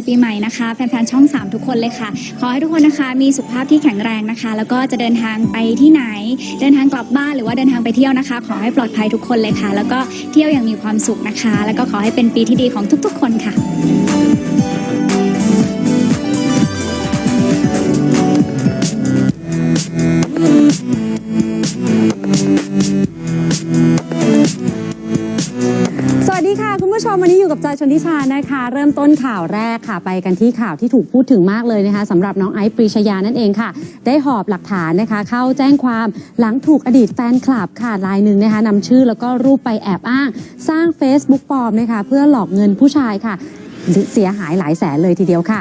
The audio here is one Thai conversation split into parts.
ดีปีใหม่นะคะแฟนๆช่อง 3 ทุกคนเลยค่ะ ขอให้ทุกคนนะคะมีสุขภาพที่แข็งแรงนะคะ แล้วก็จะเดินทางไปที่ไหน เดินทางกลับบ้านหรือว่าเดินทางไปเที่ยวนะคะ ขอให้ปลอดภัยทุกคนเลยค่ะ แล้วก็เที่ยวอย่างมีความสุขนะคะ แล้วก็ขอให้เป็นปีที่ดีของทุกๆ คนค่ะ จอยชนทิชานะคะ เริ่มต้นข่าวแรกค่ะ ไปกันที่ข่าวที่ถูกพูดถึงมากเลยนะคะสำหรับน้องไอซ์ปรีชยานั่นเองค่ะ ได้หอบหลักฐานนะคะ เข้าแจ้งความหลังถูกอดีตแฟนคลับค่ะรายหนึ่งนะคะนำชื่อแล้วก็รูปไปแอบอ้าง สร้าง Facebook ปลอมนะคะ เพื่อหลอกเงินผู้ชายค่ะ เสียหายหลายแสนเลยทีเดียวค่ะ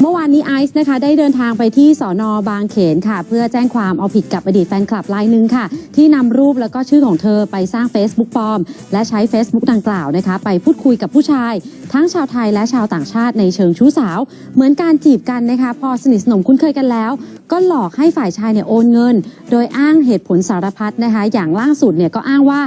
เมื่อวานนี้ไอซ์นะคะได้เดินทางไปที่สอนอบางเขนค่ะ เพื่อแจ้งความเอาผิดกับอดีตแฟนคลับรายหนึ่งค่ะ ที่นำรูปแล้วก็ชื่อของเธอไปสร้าง Facebook ปลอม และใช้ Facebook ดังกล่าวนะคะ ไปพูดคุยกับผู้ชาย ทั้งชาวไทยและชาวต่างชาติในเชิงชู้สาว เหมือนการจีบกันนะคะ พอสนิทสนมคุ้นเคยกันแล้ว ก็หลอกให้ฝ่ายชายเนี่ยโอนเงิน โดยอ้างเหตุผลสารพัดนะคะ อย่างล่าสุดเนี่ยก็อ้างว่า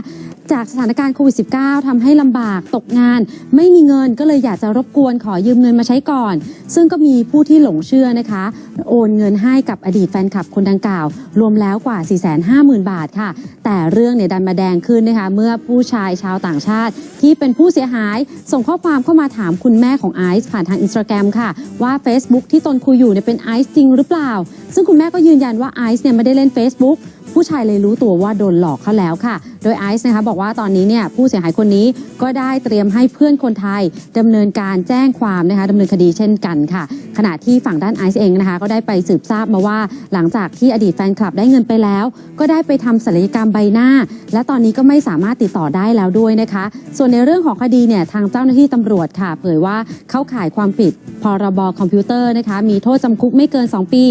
จากสถานการณ์โควิด -19 ทำให้ลำบากตกงาน ไม่มีเงินก็เลยอยากจะรบกวนขอยืมเงินมาใช้ก่อน ซึ่งก็มีผู้ที่หลงเชื่อนะคะ โอนเงินให้กับอดีตแฟนคลับคนดังกล่าว รวมแล้วกว่า 450,000 บาทค่ะ แต่เรื่องเนี่ยดันมาแดงขึ้นนะคะ เมื่อผู้ชายชาวต่างชาติ ที่เป็นผู้เสียหาย ส่งข้อความเข้ามาถามคุณแม่ของไอซ์ผ่านทางอินสตาแกรมค่ะ ว่า Facebook ที่ตนคุยอยู่เนี่ยเป็นไอซ์จริงหรือเปล่า ซึ่งคุณแม่ก็ยืนยันว่าไอซ์เนี่ยไม่ได้เล่น Facebook ผู้ชายเลยรู้ตัวว่าโดนหลอกเขาแล้วค่ะ โดยไอซ์นะคะบอกว่าตอนนี้เนี่ยผู้เสียหายคนนี้ก็ได้เตรียมให้เพื่อนคนไทยดำเนินการแจ้งความนะคะดำเนินคดีเช่นกันค่ะ ขณะที่ฝั่งด้านไอซ์เองนะคะก็ได้ไปสืบทราบมาว่า หลังจากที่อดีตแฟนคลับได้เงินไปแล้ว ก็ได้ไปทำศัลยกรรมใบหน้า และตอนนี้ก็ไม่สามารถติดต่อได้แล้วด้วยนะคะ ส่วนในเรื่องของคดีเนี่ยทางเจ้าหน้าที่ตำรวจค่ะ เผยว่าเข้าข่ายความผิด พรบคอมพิวเตอร์นะคะมีโทษจำคุกไม่เกิน 2 ปี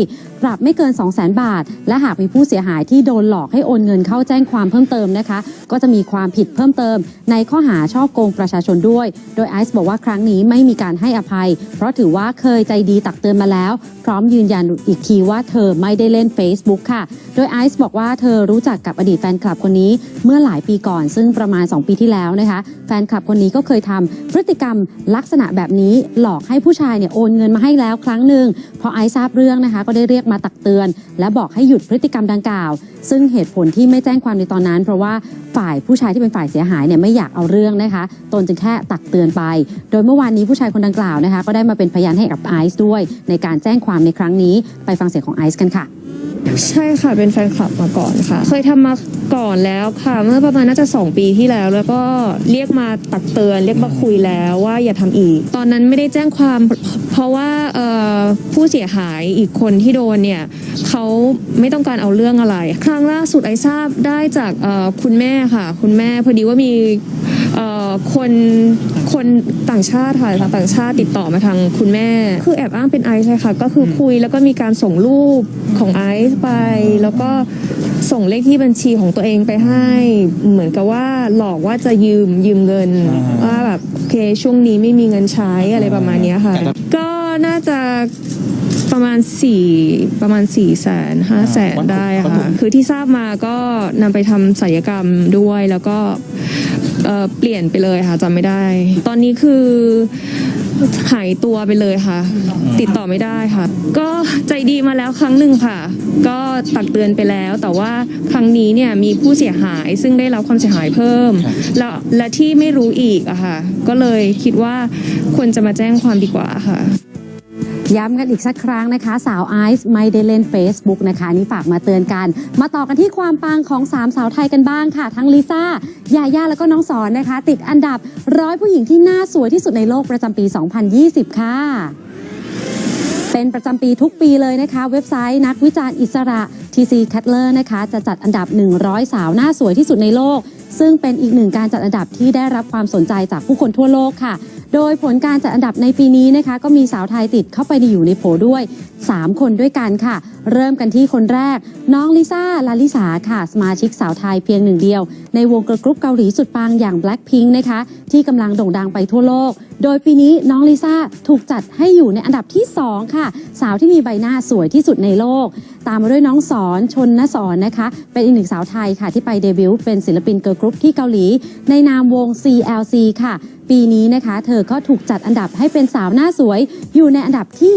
ปรับไม่เกิน 2 0 0 0 0 0บาท และหากมีผู้เสียหายที่โดนหลอกให้โอนเงินเข้าแจ้งความเพิ่มเติมนะคะ ก็จะมีความผิดเพิ่มเติม ในข้อหาช่อโกงประชาชนด้วย โดยไอซ์บอกว่าครั้งนี้ไม่มีการให้อภัย เพราะถือว่าเคยใจดีตักเตือนมาแล้ว พร้อมยืนยันอีกทีว่าเธอไม่ได้เล่น Facebook ค่ะ โดยไอซ์บอกว่าเธอรู้จักกับอดีตแฟนคลับคนนี้เมื่อหลายปีก่อนซึ่งประมาณ 2 ปีที่แล้วนะคะ แฟนคลับคนนี้ก็เคยทำพฤติกรรมลักษณะแบบนี้หลอกให้ผู้ชายเนี่ยโอนเงินมาให้แล้วครั้งหนึ่งพอไอซ์ทราบเรื่องนะคะ ก็ได้เรียกมาตักเตือน และบอกให้หยุดพฤติกรรมดังกล่าว ซึ่งเหตุผลที่ไม่แจ้งความในตอนนั้น เพราะว่าฝ่ายผู้ชายที่เป็นฝ่ายเสียหายเนี่ยไม่อยากเอาเรื่องนะคะ ตนจึงแค่ตักเตือนไป โดยเมื่อวานนี้ผู้ชายคนดังกล่าวนะคะ ก็ได้มาเป็นพยานให้กับไอซ์ด้วย ในการแจ้งความในครั้งนี้ไปฟังเสียงของไอซ์กันค่ะ ใช่ค่ะเป็นแฟนคลับมาก่อนค่ะ เคยทำมาก่อนแล้วค่ะ เมื่อประมาณน่าจะ 2 ปีที่แล้ว แล้วก็เรียกมาตักเตือน เรียกมาคุยแล้วว่าอย่าทำอีก ตอนนั้นไม่ได้แจ้งความเพราะว่าเอ่อผู้เสียหายอีกคนที่โดนเนี่ยเขาไม่ต้องการเอาเรื่องอะไร ครั้งล่าสุดไอทราบได้จากเอ่อคุณแม่ค่ะ คุณแม่พอดีว่ามี เอ่อคนคนต่างชาติค่ะทางต่างชาติติดต่อมาทางคุณแม่ คือแอบอ้างเป็นไอซ์เลยค่ะ ก็คือคุยแล้วก็มีการส่งรูปของไอซ์ไป แล้วก็ส่งเลขที่บัญชีของตัวเองไปให้ เหมือนกับว่าหลอกว่าจะยืมยืมเงินว่าแบบโอเคช่วงนี้ไม่มีเงินใช้อะไรประมาณเนี้ยค่ะ ก็น่าจะประมาณสี่ประมาณ4ี่แสนห้าแสนได้ค่ะ คือที่ทราบมาก็นำไปทำศัลยกรรมด้วยแล้วก็ เอ่อเปลี่ยนไปเลยค่ะจำไม่ได้ ตอนนี้คือหายตัวไปเลยค่ะ ติดต่อไม่ได้ค่ะ ก็ใจดีมาแล้วครั้งหนึ่งค่ะ ก็ตักเตือนไปแล้ว แต่ว่าครั้งนี้เนี่ยมีผู้เสียหายซึ่งได้รับความเสียหายเพิ่ม แล้วและที่ไม่รู้อีกอะค่ะ ก็เลยคิดว่าควรจะมาแจ้งความดีกว่าค่ะ ย้ำกันอีกสักครั้งนะคะ สาวไอซ์ไม่ได้เล่น Facebook นะคะนี่ฝากมาเตือนกัน มาต่อกันที่ความปังของสามสาวไทยกันบ้างค่ะ ทั้งลิซ่ายาย่าแล้วก็น้องสอนนะคะ ติดอันดับร้อยผู้หญิงที่น่าสวยที่สุดในโลกประจำปี 2020 ค่ะเป็นประจำปีทุกปีเลยนะคะ เว็บไซต์นักวิจารณ์อิสระ TC c a t l e r นะคะ จะจัดอันดับ 100 สาวหน้าสวยที่สุดในโลก ซึ่งเป็นอีกหนึ่งการจัดอันดับที่ได้รับความสนใจจากผู้คนทั่วโลกค่ะ โดยผลการจัดอันดับในปีนี้นะคะ ก็มีสาวไทยติดเข้าไปในอยู่ในโผด้วย 3 คนด้วยกันค่ะ เริ่มกันที่คนแรก น้องลิซ่า ลาลิสาค่ะ สมาชิกสาวไทยเพียงหนึ่งเดียว ในวงเกิร์ลกรุ๊ปเกาหลีสุดปังอย่าง Blackpink นะคะ ที่กำลังโด่งดังไปทั่วโลก โดยปีนี้น้องลิซ่าถูกจัดให้อยู่ในอันดับที่ 2 ค่ะ สาวที่มีใบหน้าสวยที่สุดในโลก ตามมาด้วยน้องสอนชนนสอนนะคะ เป็นอีกหนึ่งสาวไทยค่ะ ที่ไปเดบิวต์เป็นศิลปินเกิร์ลกรุ๊ปที่เกาหลี ในนามวง CLC ค่ะ ปีนี้นะคะ เธอก็ถูกจัดอันดับให้เป็นสาวหน้าสวย อยู่ในอันดับที่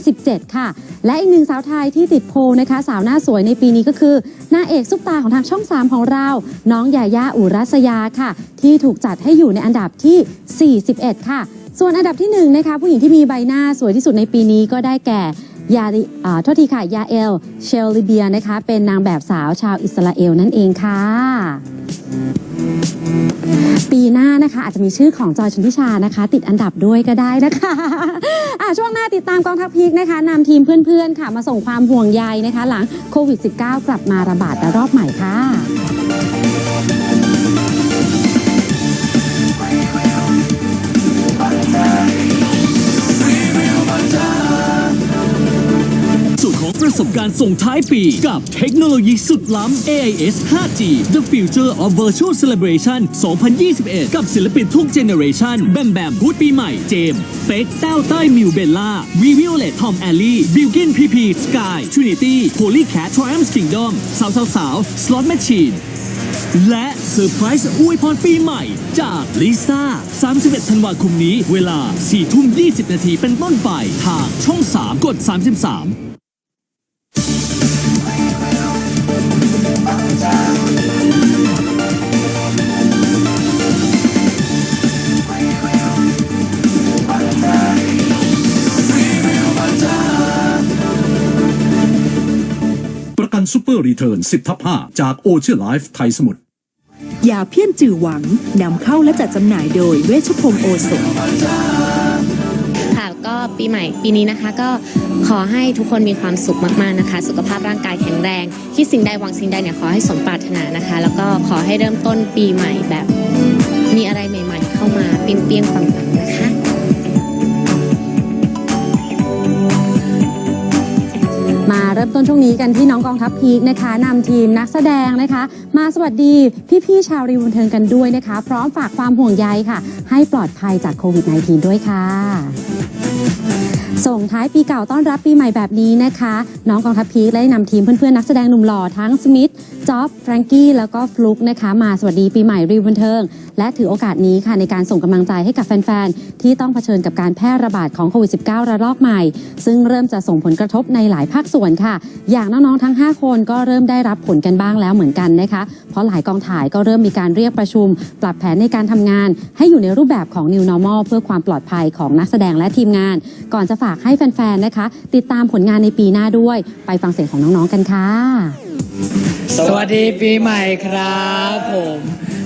37 ค่ะ และอีกหนึ่งสาวไทยที่ติดโพลนะคะ สาวหน้าสวยในปีนี้ก็คือนางเอกซุปตาของทางช่อง 3 ของเรา น้องยายาอุรัสยาค่ะ ที่ถูกจัดให้อยู่ในอันดับที่ 41 ค่ะ ส่วนอันดับที่หนึ่งนะคะผู้หญิงที่มีใบหน้าสวยที่สุดในปีนี้ก็ได้แก่ยาอ่าโทษทีค่ะยาเอล เชลลิเบียนะคะ เป็นนางแบบสาวชาวอิสราเอลนั่นเองค่ะ ปีหน้านะคะ อาจจะมีชื่อของจอยชนทิชานะคะ ติดอันดับด้วยก็ได้นะคะะช่วงหน้าติดตามกองทัพพีกนะคะนำทีมเพื่อนๆค่ะ มาส่งความห่วงใยนะคะ หลังโควิด -19 กลับมาระบาดระรอบใหม่ค่ะ สูตรของประสบการณ์ส่งท้ายปี กับเทคโนโลยีสุดล้ำ AIS 5G The Future of Virtual Celebration 2021 กับศิลปินทุกเจเนอเรชันแบมแบมพูดปีใหม่เจมส์เป็กแต้วเต้มิวเบลล่าวีวิโอเลตทอมแอลลี่บิลกินพีพีสกายทรินิตี้โพลีแคททริอัมส์คิงดอมสาวสาวสาวสล็อตแมชชีนและเซอร์ไพรส์อวยพรปีใหม่ จากลิซ่า 31 ธันวาคมนี้ เวลา 4 ทุ่ม 20 นาทีเป็นต้นไป ทางช่อง 3 กด 33 ซูเปอร์รีเทิร์น10ทับ5จากโอเชียนไลฟ์ไทยสมุทรยาเพี้ยนจือหวังนำเข้าและจัดจำหน่ายโดยเวชพงศ์โอสถค่ะก็ปีใหม่ปีนี้นะคะ ก็ขอให้ทุกคนมีความสุขมากๆนะคะ สุขภาพร่างกายแข็งแรงคิดสิ่งใดหวังสิ่งใดเนี่ยขอให้สมปรารถนานะคะ แล้วก็ขอให้เริ่มต้นปีใหม่แบบ มีอะไรใหม่ ๆ เข้ามาเปรี้ยงๆปังๆ มาเริ่มต้นช่วงนี้กันที่น้องกองทัพพีคนะคะนำทีมนักแสดงนะคะ มาสวัสดีพี่ๆชาวรีวิวเทิงกันด้วยนะคะ พร้อมฝากความห่วงใยค่ะ ให้ปลอดภัยจากโควิด -19 ด้วยค่ะ ส่งท้ายปีเก่าต้อนรับปีใหม่แบบนี้นะคะ น้องกองทัพพีคได้นำทีมเพื่อนๆนักแสดงหนุ่มหล่อทั้งสมิธจ็อบแฟรงกี้แล้วก็ฟลุกนะคะ มาสวัสดีปีใหม่รีวิวบันเทิง และถือโอกาสนี้ค่ะในการส่งกำลังใจให้กับแฟนๆ ที่ต้องเผชิญกับการแพร่ระบาดของโควิด -19 ระลอกใหม่ ซึ่งเริ่มจะส่งผลกระทบในหลายภาคส่วนค่ะ อย่างน้องๆทั้ง 5 คนก็เริ่มได้รับผลกันบ้างแล้วเหมือนกันนะคะ เพราะหลายกองถ่ายก็เริ่มมีการเรียกประชุม ปรับแผนในการทำงาน ให้อยู่ในรูปแบบของ New Normal เพื่อความปลอดภัยของนักแสดงและทีมงาน ก่อนจะฝากให้แฟนๆนะคะ ติดตามผลงานในปีหน้าด้วย ไปฟังเสียงของน้องๆกันค่ะ สวัสดีปีใหม่ครับผม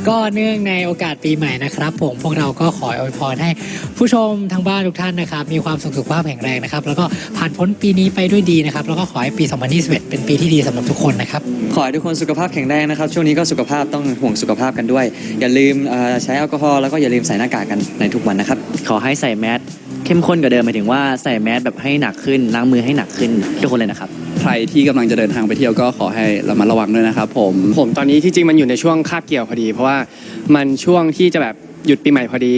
ก็เนื่องในโอกาสปีใหม่นะครับ ผมพวกเราก็ขออวยพรให้ผู้ชมทางบ้านทุกท่านนะครับ มีความสุขสุขภาพแข็งแรงนะครับ แล้วก็ผ่านพ้นปีนี้ไปด้วยดีนะครับ แล้วก็ขอให้ปี 2021 เป็นปีที่ดีสำหรับทุกคนนะครับ ขอให้ทุกคนสุขภาพแข็งแรงนะครับ ช่วงนี้ก็สุขภาพต้องห่วงสุขภาพกันด้วย อย่าลืมเอ่อใช้แอลกอฮอล์แล้วก็อย่าลืมใส่หน้ากากกันในทุกวันนะครับ ขอให้ใส่แมส เข้มข้นกว่าเดิมหมายถึงว่าใส่แมสแบบให้หนักขึ้นล้างมือให้หนักขึ้นทุกคนเลยนะครับ ใครที่กำลังจะเดินทางไปเที่ยวก็ขอให้ระมัดระวังด้วยนะครับผม ผมตอนนี้ที่จริงมันอยู่ในช่วงคาบเกี่ยวพอดี เพราะว่ามันช่วงที่จะแบบหยุดปีใหม่พอดี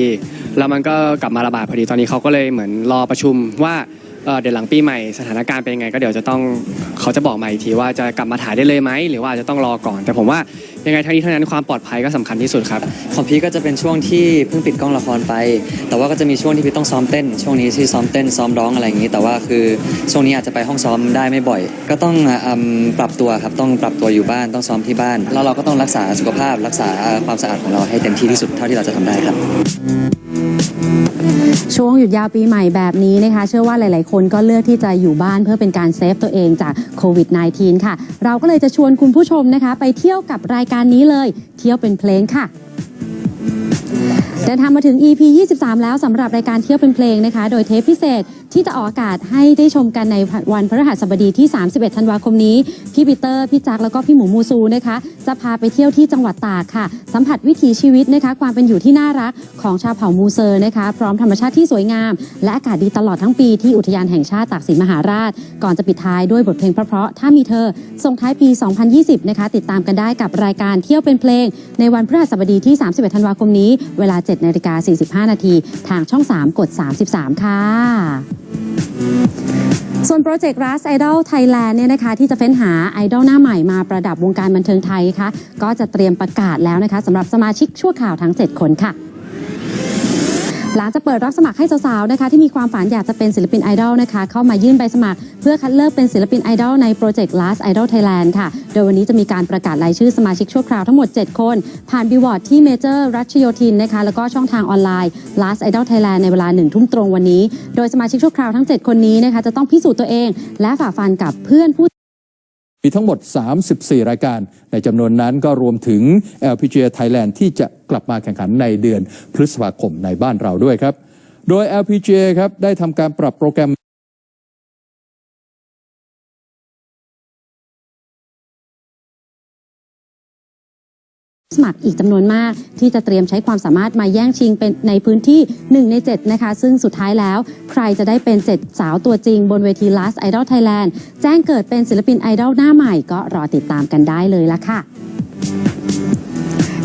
แล้วมันก็กลับมาระบาดพอดีตอนนี้เขาก็เลยเหมือนรอประชุมว่า เอ่อเดี๋ยวหลังปีใหม่สถานการณ์เป็นยังไง ก็เดี๋ยวจะต้องเขาจะบอกมาอีกทีว่าจะกลับมาถ่ายได้เลยไหมหรือว่าอาจจะต้องรอก่อน แต่ผมว่ายังไงทั้งนี้ทั้งนั้นความปลอดภัยก็สำคัญที่สุดครับ ของพี่ก็จะเป็นช่วงที่เพิ่งปิดกล้องละครไป แต่ว่าก็จะมีช่วงที่พี่ต้องซ้อมเต้น ช่วงนี้ที่ซ้อมเต้นซ้อมร้องอะไรอย่างนี้ แต่ว่าคือช่วงนี้อาจจะไปห้องซ้อมได้ไม่บ่อย ก็ต้องอืมปรับตัวครับต้องปรับตัวอยู่บ้านต้องซ้อมที่บ้าน แล้วเราก็ต้องรักษาสุขภาพรักษาความสะอาดของเราให้เต็มที่ที่สุดเท่าที่เราจะทำได้ครับ ช่วงหยุดยาวปีใหม่แบบนี้นะคะ เชื่อว่าหลาย ๆ คนก็เลือกที่จะอยู่บ้านเพื่อเป็นการเซฟตัวเองจากโควิด -19 ค่ะ เราก็เลยจะชวนคุณผู้ชมนะคะ ไปเที่ยวกับรายการนี้เลย เที่ยวเป็นเพลงค่ะเดินทางมาถึง EP 23 แล้วสำหรับรายการเที่ยวเป็นเพลงนะคะ โดยเทปพิเศษ ที่จะออกอากาศให้ได้ชมกันในวันพฤหัสบดีที่ 31 ธันวาคมนี้ พี่ปีเตอร์ พี่จักแล้วก็พี่หมูมูซูนะคะ จะพาไปเที่ยวที่จังหวัดตากค่ะ สัมผัสวิถีชีวิตนะคะ ความเป็นอยู่ที่น่ารักของชาวเผ่ามูเซอร์นะคะ พร้อมธรรมชาติที่สวยงาม และอากาศดีตลอดทั้งปีที่อุทยานแห่งชาติตากสินมหาราช ก่อนจะปิดท้ายด้วยบทเพลงเพราะๆถ้ามีเธอส่งท้ายปี 2020 นะคะ ติดตามกันได้กับรายการเที่ยวเป็นเพลง ในวันพฤหัสบดีที่ 31 ธันวาคมนี้ เวลา7นาฬิกา45 นาทีทางช่อง 3 กด 33 ค่ะ ส่วนโปรเจกต์ Ras Idol Thailand เนี่ยนะคะที่จะเฟ้นหาไอดอลหน้าใหม่มาประดับวงการบันเทิงไทยค่ะก็จะเตรียมประกาศแล้วนะคะสำหรับสมาชิกชั่วข่าวทั้ง 7 คนค่ะ หลังจากเปิดรับสมัครให้สาวๆนะคะที่มีความฝันอยากจะเป็นศิลปินไอดอลนะคะเข้ามายื่นใบสมัคร เพื่อคัดเลือกเป็นศิลปินไอดอลในโปรเจกต์ Last Idol Thailand ค่ะ โดยวันนี้จะมีการประกาศรายชื่อสมาชิกชั่วคราวทั้งหมด 7 คน ผ่านบิวอร์ดที่เมเจอร์รัชโยธินนะคะแล้วก็ช่องทางออนไลน์ Last Idol Thailand ในเวลาหนึ่งทุ่มตรงวันนี้ โดยสมาชิกชั่วคราวทั้ง 7 คนนี้นะคะจะต้องพิสูจน์ตัวเอง และฝ่าฟันกับเพื่อนผู้ มีทั้งหมด 34 รายการ ในจำนวนนั้นก็รวมถึง LPGA Thailand ที่จะกลับมาแข่งขันในเดือนพฤษภาคมในบ้านเราด้วยครับ โดย LPGA ครับได้ทำการปรับโปรแกรม สมัครอีกจำนวนมากที่จะเตรียมใช้ความสามารถมาแย่งชิงเป็นในพื้นที่ 1 ใน 7 นะคะ ซึ่งสุดท้ายแล้ว ใครจะได้เป็น 7 สาวตัวจริง บนเวที Last Idol Thailand แจ้งเกิดเป็นศิลปินไอดอลหน้าใหม่ก็รอติดตามกันได้เลยละค่ะ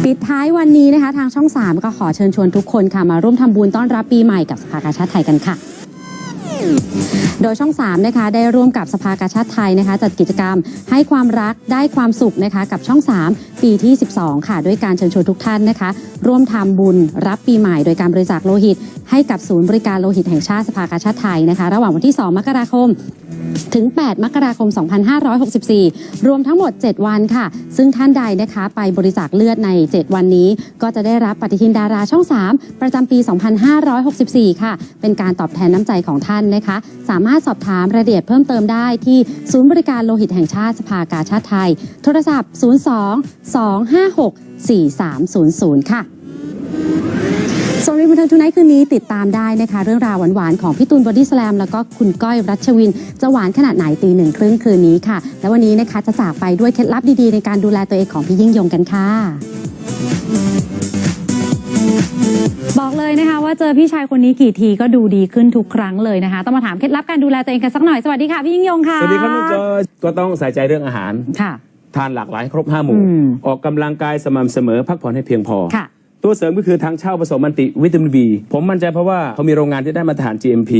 ปิดท้ายวันนี้นะคะ ทางช่อง 3 ก็ขอเชิญชวนทุกคนค่ะ มาร่วมทำบุญต้อนรับปีใหม่กับสภากาชาติไทยกันค่ะ โดยช่อง3นะคะได้ร่วมกับสภากาชาติไทยนะคะจัดกิจกรรมให้ความรักได้ความสุขนะคะกับช่อง 3 ปีที่ 12 ค่ะ ด้วยการเชิญชวนทุกท่านนะคะ ร่วมทำบุญรับปีใหม่โดยการบริจาคโลหิต ให้กับศูนย์บริการโลหิตแห่งชาติสภากาชาติไทยนะคะ ระหว่างวันที่ 2 มกราคม ถึง 8 มกราคม 2564 รวมทั้งหมด 7 วันค่ะ ซึ่งท่านใดนะคะ ไปบริจาคเลือดใน 7 วันนี้ ก็จะได้รับปฏิทินดาราช่อง 3 ประจำปี 2564 ค่ะ เป็นการตอบแทนน้ำใจของท่านนะคะ สามารถสอบถามรายละเอียดเพิ่มเติมได้ที่ศูนย์บริการโลหิตแห่งชาติสภากาชาติไทย โทรศัพท์ 02 256 4300 ค่ะ ส่วนในบันเทิงทุนไนท์คืนนี้ติดตามได้นะคะ เรื่องราวหวานๆของพี่ตูนบอดี้สแลมแล้วก็คุณก้อยรัชวิน จะหวานขนาดไหนตีหนึ่งครึ่งคืนนี้ค่ะ และวันนี้นะคะจะจากไปด้วยเคล็ดลับดีๆ ในการดูแลตัวเองของพี่ยิ่งยงกันค่ะ บอกเลยนะคะว่าเจอพี่ชายคนนี้กี่ทีก็ดูดีขึ้นทุกครั้งเลยนะคะ ต้องมาถามเคล็ดลับการดูแลตัวเองกันสักหน่อยสวัสดีค่ะพี่ยิ่งยงค่ะสวัสดีครับน้องจอยก็ต้องใส่ใจเรื่องอาหารค่ะ ทานหลากหลายครบห้าหมู่ อืม ออกกำลังกายสม่ำเสมอพักผ่อนให้เพียงพอ ค่ะ ตัวเสริมก็คือทางเช่าผสมมันติวิตามินบีผมมั่นใจเพราะว่าเขามีโรงงานที่ได้มาตรฐาน GMP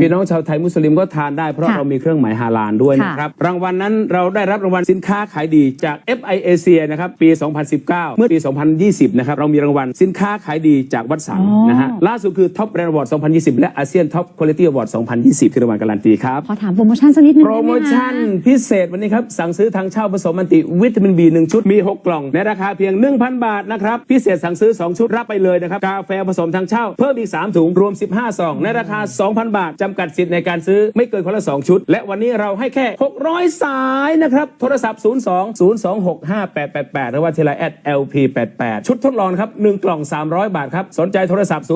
พี่น้องชาวไทยมุสลิมก็ทานได้เพราะค่ะเรามีเครื่องหมายฮาลาลด้วยค่ะนะครับรางวัลนั้นเราได้รับรางวัลสินค้าขายดีจาก FI Asia นะครับปี 2019 เมื่อปี 2020 นะครับเรามีรางวัลสินค้าขายดีจากวัดสังอ๋อนะฮะล่าสุดคือ Top Brand Award 2020 และ ASEAN Top Quality Award 2020คือรางวัลการันตีครับขอถามโปรโมชั่นสักนิดนึงโปรโมชั่นพิเศษวันนี้ครับสั่งซื้อทางเช่าผสมมันติวิตามินบี1ชุดมี 6 กล่องในราคาเพียง 1,000 บาทนะครับพิเศษสั่งซื้อื้อ 2 ชุดรับไปเลยนะครับ กาแฟผสมทางเช่า เพิ่มอีก 3 ถุงรวม 15ซองในราคา 2,000 บาทจำกัดสิทธิ์ในการซื้อไม่เกินคนละ 2 ชุด และวันนี้เราให้แค่ 600 สายนะครับ โทรศัพท์ 02 026 5888 หรือว่าทีไลน์แอด LP88 ชุดทดลองครับ1กล่อง 300 บาทครับสนใจโทรศัพท์ 02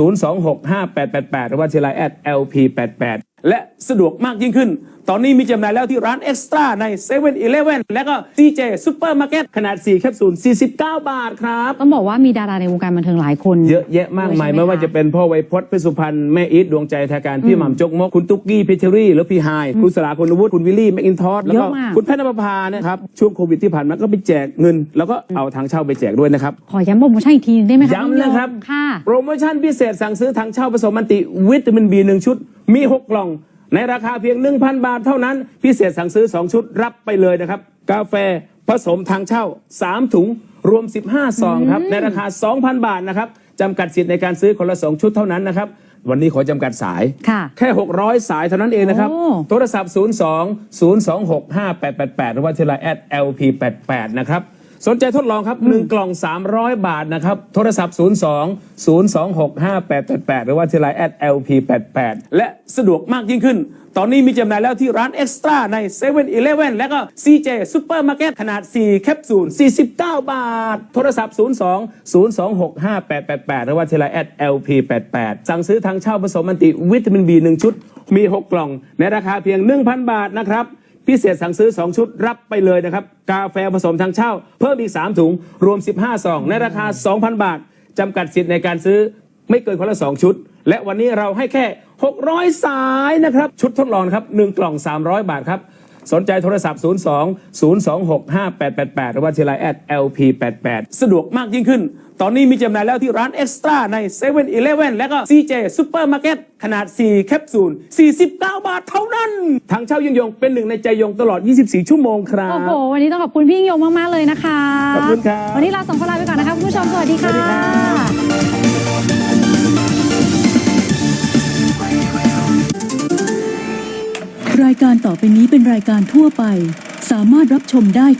026 5888 หรือว่าทีไลน์แอด LP88 และสะดวกมากยิ่งขึ้น ตอนนี้มีจำหน่ายแล้วที่ร้านเอ็กซ์ตร้าใน7 e เ e ่ e อและก็ CJ ซูเปอร์มาร์เก็ตขนาด 4 แคปซูล 49 บาทครับ ต้องบอกว่ามีดาราในวงการบันเทิงหลายคนเยอะแยะมากมายใช่ไหมไม่ว่าคะจะเป็นพ่อไวยพจน์เพชรสุพรรณแม่อีทดวงใจทาการ พี่หม่ำจกมก คุณตุ๊กกี้พิชรี่ หรือพี่ไฮาย คุณสลาคุณวุฒิคุณวิลลี่ แมคอินทอสแล้วก็เยอะมาก คุณแพทย์นภพานะครับ ช่วงโควิดที่ผ่านมาก็ไปแจกเงิน แล้วก็เอาทางเช่าไปแจกด้วยนะครับ ขอย้ำโปรโมชั่นอีกทีหนึงได้ไหมคะย้ำนะครับ ค่ะ โปรโมชั่นพิเศษสั่งซื้อทางเช่าผสมมันติวิตามินบีหนึ่งชุด มี 6 กล่อง ในราคาเพียง 1,000 บาทเท่านั้น พิเศษสั่งซื้อ 2 ชุดรับไปเลยนะครับ กาแฟผสมทางเช่า 3 ถุง รวม 15 ซองครับ ในราคา 2,000 บาทนะครับจำกัดสิทธิ์ในการซื้อคนละ 2 ชุดเท่านั้นนะครับ วันนี้ขอจำกัดสายค่ะแค่ 600 สายเท่านั้นเองนะครับโอ้โทรศัพท์ 02 026 5888 หรือว่าทีไลน์แอด LP88 นะครับ สนใจทดลองครับ 1 กล่อง 300 บาทนะครับ โทรศัพท์ 02 026 5888 หรือว่าทีไลน์แอด LP88 และสะดวกมากยิ่งขึ้น ตอนนี้มีจำหน่ายแล้วที่ร้านเอ็กซ์ตร้าใน7 e เ e ่ e อและก็ CJ ซูเปอร์มาร์เก็ตขนาด 4 แคปซูล 49 บาท โทรศัพท์ 02 026 5888 หรือว่าทีไลน์แอด LP88 สั่งซื้อทางเช่าผสมมันติวิตามิน B 1 ชุด มี 6 กล่องในราคาเพียง 1,000 บาทนะครับ พิเศษสั่งซื้อ 2 ชุดรับไปเลยนะครับ กาแฟผสมทางเช่า เพิ่มอีก 3 ถุง รวม 15ซองในราคา 2,000 บาทจำกัดสิทธิ์ในการซื้อไม่เกินคนละ 2 ชุด และวันนี้เราให้แค่ 600 สายนะครับ ชุดทดลองครับ 1 กล่อง 300 บาทครับ สนใจโทรศัพท์ 02 026 5888 หรือว่าทีไลน์แอด LP88 สะดวกมากยิ่งขึ้น ตอนนี้มีจำหน่ายแล้วที่ร้านเอ็กซ์ตร้าใน7 e เ e ่ e อและก็ CJ Supermarket ขนาด 4 แคปซูล 49 บาทเท่านั้น ทางเช่ายิ่งยงเป็นหนึ่งในใจยงตลอด 24 ชั่วโมงครัโอ้บโห วันนี้ต้องขอบคุณพี่ยิ่งยงมาก ๆ เลยนะคะ ขอบคุณครับ วันนี้เราสองคนลาไปก่อนนะคะคุณผู้ชม สวัสดีค่ะ รายการต่อไปนี้เป็นรายการทั่วไป สามารถรับชมได้